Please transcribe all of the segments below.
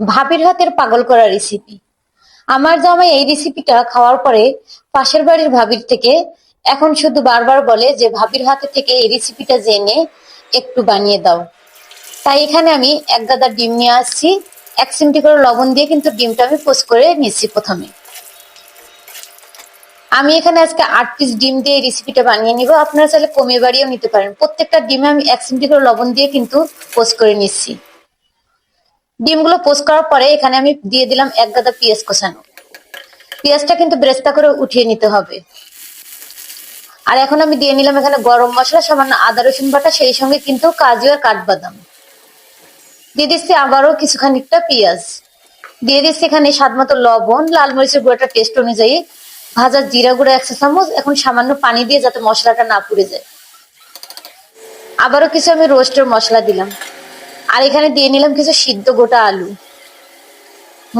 ভাবির হাতের পাগল করা রেসিপি আমার জামাই এই রেসিপিটা খাওয়ার পরে পাশের বাড়ির ভাবির থেকে এখন শুধু বারবার বলে যে, ভাবির হাতে থেকে এই রেসিপিটা জেনে একটু বানিয়ে দাও। তাই এখানে আমি এক গাদা ডিম নিয়ে আসছি। এক চিমটি করে লবণ দিয়ে কিন্তু ডিমটা আমি পোস্ট করে নিচ্ছি প্রথমে। আমি এখানে আজকে আট পিস ডিম দিয়ে এই রেসিপিটা বানিয়ে নিব। আপনারা চাইলে কমিয়ে বাড়িয়েও নিতে পারেন। প্রত্যেকটা ডিমে আমি এক চিমটি করে লবণ দিয়ে কিন্তু পোস্ট করে নিচ্ছি। ডিমগুলো পোস্ট করার পরে এখানে আমি দিয়ে দিলাম এক গাদা পেঁয়াজ কষানো। পেঁয়াজটা কিন্তু ব্রেস্তা করে উঠিয়ে নিতে হবে। আর এখন আমি দিয়ে নিলাম এখানে গরম মশলা, সামান্য আদা, রসুন বাটা, সেই সঙ্গে কিন্তু কাজু আর কাঠবাদাম। দিয়ে দিচ্ছি আবারও কিছু খানিকটা পেঁয়াজ। দিয়ে দিচ্ছি এখানে স্বাদ মতো লবণ, লাল মরিচের গুঁড়োটা টেস্ট অনুযায়ী, ভাজা জিরা গুঁড়ো একশো চামচ, এখন সামান্য পানি দিয়ে যাতে মশলাটা না পুড়ে যায়। আবারও কিছু আমি রোস্টের মশলা দিলাম। আর এখানে দিয়ে নিলাম কিছু সিদ্ধ গোটা আলু।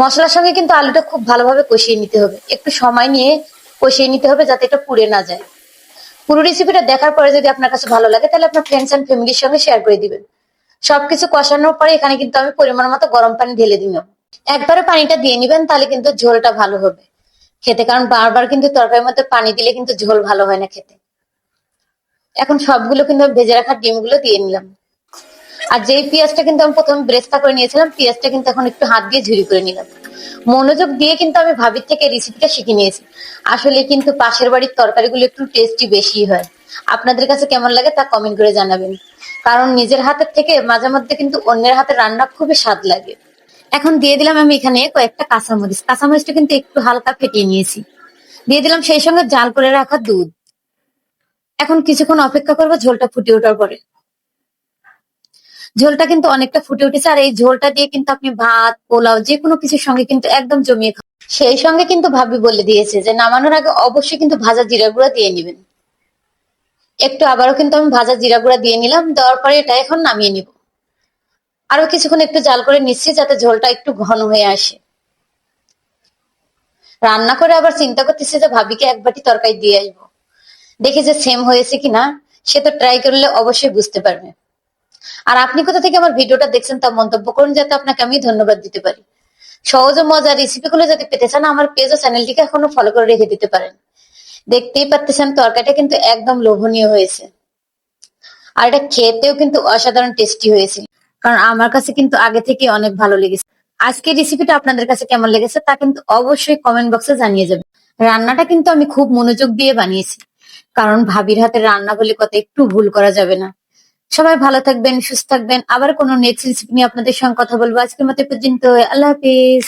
মশলার সঙ্গে কিন্তু আলুটা খুব ভালোভাবে কষিয়ে নিতে হবে। একটু সময় নিয়ে কষিয়ে নিতে হবে যাতে এটা পুড়ে না যায়। পুরো রেসিপিটা দেখার পরে যদি আপনার কাছে ভালো লাগে, তাহলে আপনার ফ্রেন্ডস অ্যান্ড ফ্যামিলির সঙ্গে শেয়ার করে দিবেন। সবকিছু কষানোর পরে এখানে কিন্তু আমি পরিমাণ মতো গরম পানি ঢেলে দিলাম। একবারে পানিটা দিয়ে নিবেন, তাহলে কিন্তু ঝোলটা ভালো হবে। খেতে, কারণ বারবার কিন্তু তরকারির মধ্যে পানি দিলে কিন্তু ঝোল ভালো হয় না খেতে। এখন সবগুলো কিন্তু ভেজে রাখা ডিমগুলো দিয়ে নিলাম। আর যেই পেঁয়াজটা কিন্তু আমি প্রথমে ব্রেস্তা করে নিয়েছিলাম, পেঁয়াজটা কিন্তু এখন একটু হাত দিয়ে ঝুরি করে নিলাম। মনোযোগ দিয়ে কিন্তু আমি ভাবির থেকে রেসিপিটা শিখে নিয়েছি। আসলে কিন্তু পাশের বাড়ির তরকারিগুলো একটু টেস্টি বেশি হয়। আপনাদের কাছে কেমন লাগে তা কমেন্ট করে জানাবেন। কারণ নিজের হাতের থেকে মাঝে মধ্যে কিন্তু অন্যের হাতে রান্না খুবই স্বাদ লাগে। এখন দিয়ে দিলাম আমি এখানে কয়েকটা কাঁচামরিচ। কাঁচামরিচটা কিন্তু একটু হালকা ফেটিয়ে নিয়েছি। দিয়ে দিলাম সেই সঙ্গে জাল করে রাখা দুধ। এখন কিছুক্ষণ অপেক্ষা করব ঝোলটা ফুটে ওঠার পরে। ঝোলটা কিন্তু অনেকটা ফুটে উঠেছে, আর এই ঝোলটা দিয়ে কিন্তু আপনি ভাত, পোলাও, যে কোনো কিছুর সঙ্গে কিন্তু একদম জমিয়ে খান সেই সঙ্গে কিন্তু ভাবি বলে দিয়েছে যে নামানোর আগে অবশ্যই কিন্তু ভাজা জিরা গুঁড়া দিয়ে নিবেন। একটু আবারও কিন্তু আমি ভাজা জিরা গুঁড়া দিয়ে নিলাম, দেওয়ার পরে এটা এখন নামিয়ে নিব। আরও কিছুক্ষণ একটু জাল করে নিচ্ছি যাতে ঝোলটা একটু ঘন হয়ে আসে। রান্না করে আবার চিন্তা করতেছি যে ভাবিকে এক বাটি তরকারি দিয়ে আসব। দেখি যে সেম হয়েছে কিনা, সে তো ট্রাই করলে অবশ্যই বুঝতে পারবে। আর আপনি কোথা থেকে আমার ভিডিওটা দেখছেন তা মন্তব্য করুন, যাতে আপনাকে আমি ধন্যবাদ দিতে পারি। সহজ ও মজার রেসিপি গুলো যদি পেতে চান, আমার পেজ ও চ্যানেলটিকে এখনও ফলো করে রেখে দিতে পারেন। দেখতেই পাচ্ছেন তরকারিটা কিন্তু একদম লোভনীয় হয়েছে। আর এটা খেতেও কিন্তু অসাধারণ টেস্টি হয়েছে। কারণ আমার কাছে কিন্তু আগে থেকে অনেক ভালো লেগেছে। আজকের রেসিপিটা আপনাদের কাছে কেমন লেগেছে তা কিন্তু অবশ্যই কমেন্ট বক্সে জানিয়ে যাবেন। রান্নাটা কিন্তু আমি খুব মনোযোগ দিয়ে বানিয়েছি। কারণ ভাবির হাতে রান্না বলে কত একটু ভুল করা যাবে না। সবাই ভালো থাকবেন, সুস্থ থাকবেন। আবার কোনো নেক্সট রেসিপি নিয়ে আপনাদের সঙ্গে কথা বলব। আজকের মতো পর্যন্ত। আল্লাহ হাফিজ।